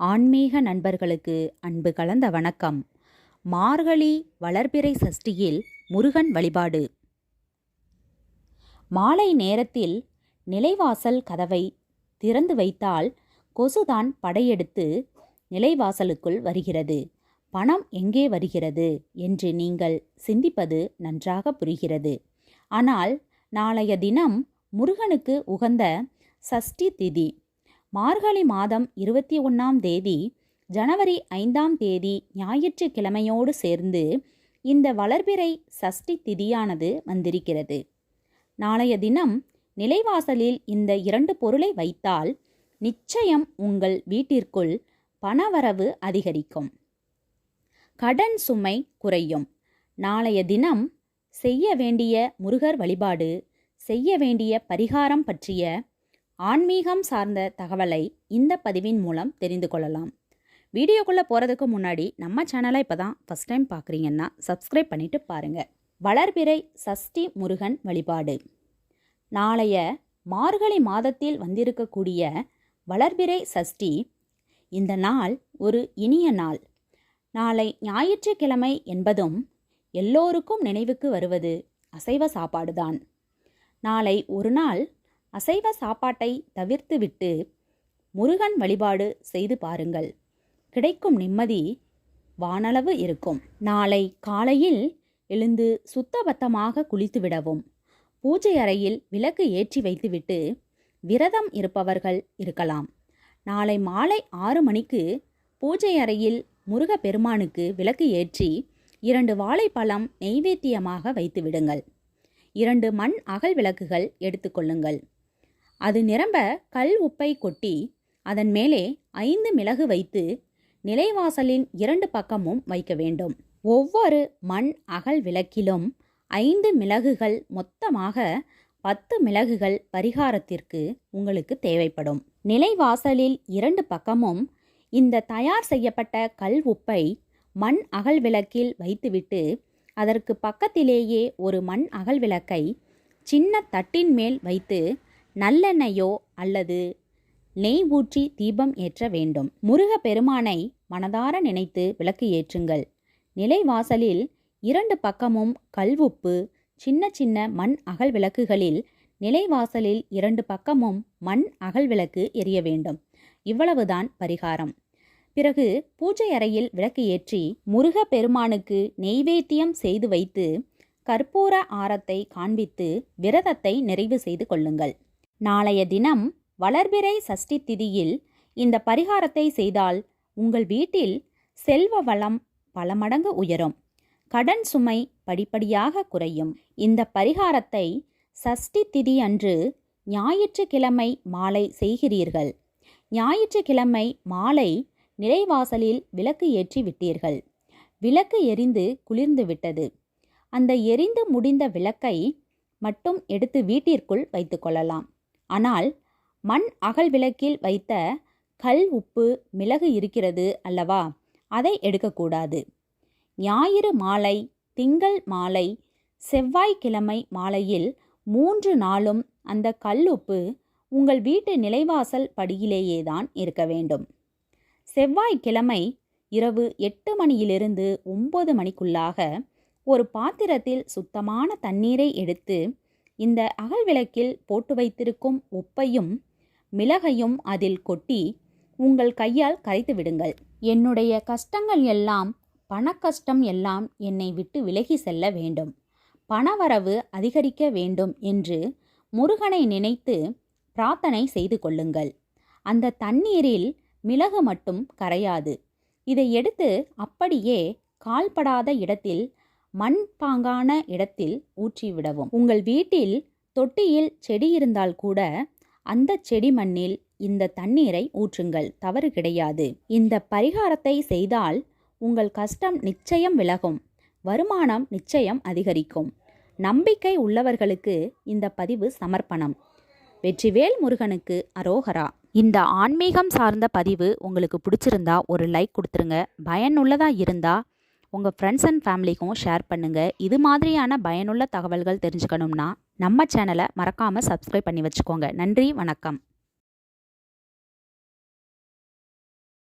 ஆன்மீக நண்பர்களுக்கு அன்பு கலந்த வணக்கம். மார்கழி வளர்பிறை சஷ்டியில் முருகன் வழிபாடு. மாலை நேரத்தில் நிலைவாசல் கதவை திறந்து வைத்தால் கொசுதான் படையெடுத்து நிலைவாசலுக்குள் வருகிறது. பணம் எங்கே வருகிறது என்று நீங்கள் சிந்திப்பது நன்றாக புரிகிறது. ஆனால் நாளைய தினம் முருகனுக்கு உகந்த சஷ்டி திதி மார்கழி மாதம் இருபத்தி ஒன்றாம் தேதி ஜனவரி ஐந்தாம் தேதி ஞாயிற்றுக்கிழமையோடு சேர்ந்து இந்த வளர்பிறை சஷ்டி திதியானது வந்திருக்கிறது. நாளைய தினம் நிலைவாசலில் இந்த இரண்டு பொருளை வைத்தால் நிச்சயம் உங்கள் வீட்டிற்குள் பணவரவு அதிகரிக்கும். கடன் சுமை குறையும். நாளைய தினம் செய்ய வேண்டிய முருகர் வழிபாடு செய்ய வேண்டிய பரிகாரம் பற்றிய ஆன்மீகம் சார்ந்த தகவலை இந்த பதிவின் மூலம் தெரிந்து கொள்ளலாம். வீடியோக்குள்ளே போகிறதுக்கு முன்னாடி நம்ம சேனலை இப்போ தான் ஃபஸ்ட் டைம் பார்க்குறீங்கன்னா சப்ஸ்கிரைப் பண்ணிவிட்டு பாருங்கள் வளர்பிறை சஷ்டி முருகன் வழிபாடு. நாளைய மார்கழி மாதத்தில் வந்திருக்கக்கூடிய வளர்பிறை சஷ்டி இந்த நாள் ஒரு இனிய நாள். நாளை ஞாயிற்றுக்கிழமை என்பதும் எல்லோருக்கும் நினைவுக்கு வருவது அசைவ சாப்பாடுதான். நாளை ஒரு நாள் அசைவ சாப்பாட்டை தவிர்த்துவிட்டு முருகன் வழிபாடு செய்து பாருங்கள். கிடைக்கும் நிம்மதி வானளவு இருக்கும். நாளை காலையில் எழுந்து சுத்தபத்தமாக குளித்துவிடவும். பூஜை அறையில் விளக்கு ஏற்றி வைத்துவிட்டு விரதம் இருப்பவர்கள் இருக்கலாம். நாளை மாலை ஆறு மணிக்கு பூஜை அறையில் முருக பெருமானுக்கு விளக்கு ஏற்றி இரண்டு வாழைப்பழம் நெய்வேத்தியமாக வைத்துவிடுங்கள். இரண்டு மண் அகல் விளக்குகள் எடுத்துக்கொள்ளுங்கள் அது நிரம்ப கல் உப்பை கொட்டி அதன் மேலே ஐந்து மிளகு வைத்து நிலைவாசலின் இரண்டு பக்கமும் வைக்க வேண்டும். ஒவ்வொரு மண் அகல் விளக்கிலும் ஐந்து மிளகுகள் மொத்தமாக பத்து மிளகுகள் பரிகாரத்திற்கு உங்களுக்கு தேவைப்படும். நிலைவாசலில் இரண்டு பக்கமும் இந்த தயார் செய்யப்பட்ட கல் உப்பை மண் அகல் விளக்கில் வைத்துவிட்டு அதற்கு பக்கத்திலேயே ஒரு மண் அகல் விளக்கை சின்ன தட்டின் மேல் வைத்து நல்லெண்ணெயோ அல்லது நெய் ஊற்றி தீபம் ஏற்ற வேண்டும். முருக பெருமானை மனதார நினைத்து விளக்கு ஏற்றுங்கள். நிலைவாசலில் இரண்டு பக்கமும் கல்வுப்பு சின்ன சின்ன மண் அகல் விளக்குகளில் நிலைவாசலில் இரண்டு பக்கமும் மண் அகல் விளக்கு எரிய வேண்டும். இவ்வளவுதான் பரிகாரம். பிறகு பூஜை அறையில் விளக்கு ஏற்றி முருக பெருமானுக்கு நெய்வேத்தியம் செய்து வைத்து கற்பூர ஆரத்தை காண்பித்து விரதத்தை நிறைவு செய்து கொள்ளுங்கள். நாளைய தினம் வளர்பிறை சஷ்டி திதியில் இந்த பரிகாரத்தை செய்தால் உங்கள் வீட்டில் செல்வ வளம் பல மடங்கு உயரும். கடன் சுமை படிப்படியாக குறையும். இந்த பரிகாரத்தை சஷ்டி திதி அன்று ஞாயிற்றுக்கிழமை மாலை செய்கிறீர்கள். ஞாயிற்றுக்கிழமை மாலை நிலைவாசலில் விளக்கு ஏற்றி விட்டீர்கள். விளக்கு எரிந்து குளிர்ந்து விட்டது. அந்த எரிந்து முடிந்த விளக்கை மட்டும் எடுத்து வீட்டிற்குள் வைத்துக்கொள்ளலாம் ஆனால் மண் அகல் விளக்கில் வைத்த கல் உப்பு மிளகு இருக்கிறது அல்லவா? அதை எடுக்கக்கூடாது. ஞாயிறு மாலை திங்கள் மாலை செவ்வாய்க்கிழமை மாலையில் மூன்று நாளும் அந்த கல்லுப்பு உங்கள் வீட்டு நிலைவாசல் படியிலேயேதான் இருக்க வேண்டும். செவ்வாய்க்கிழமை இரவு எட்டு மணியிலிருந்து ஒன்பது மணிக்குள்ளாக ஒரு பாத்திரத்தில் சுத்தமான தண்ணீரை எடுத்து இந்த அகல் விளக்கில் போட்டு வைத்திருக்கும் உப்பையும் மிளகையும் அதில் கொட்டி உங்கள் கையால் கரைத்து விடுங்கள். என்னுடைய கஷ்டங்கள் எல்லாம் பணக்கஷ்டம் எல்லாம் என்னை விட்டு விலகி செல்ல வேண்டும். பணவரவு அதிகரிக்க வேண்டும் என்று முருகனை நினைத்து பிரார்த்தனை செய்து கொள்ளுங்கள். அந்த தண்ணீரில் மிளகு மட்டும் கரையாது. இதை எடுத்து அப்படியே கால்படாத இடத்தில் மண் பாங்கான இடத்தில் ஊற்றிவிடவும். உங்கள் வீட்டில் தொட்டியில் செடி இருந்தால் கூட அந்த செடி மண்ணில் இந்த தண்ணீரை ஊற்றுங்கள். தவறு கிடையாது. இந்த பரிகாரத்தை செய்தால் உங்கள் கஷ்டம் நிச்சயம் விலகும். வருமானம் நிச்சயம் அதிகரிக்கும். நம்பிக்கை உள்ளவர்களுக்கு இந்த பதிவு சமர்ப்பணம். வெற்றிவேல் முருகனுக்கு அரோகரா. இந்த ஆன்மீகம் சார்ந்த பதிவு உங்களுக்கு பிடிச்சிருந்தா ஒரு லைக் கொடுத்துருங்க. பயனுள்ளதாக இருந்தால் உங்கள் ஃப்ரெண்ட்ஸ் அண்ட் ஃபேமிலிக்கும் ஷேர் பண்ணுங்கள் இது மாதிரியான பயனுள்ள தகவல்கள் தெரிஞ்சுக்கணும்னா நம்ம சேனலை மறக்காமல் சப்ஸ்கிரைப் பண்ணி வச்சுக்கோங்க. நன்றி வணக்கம்.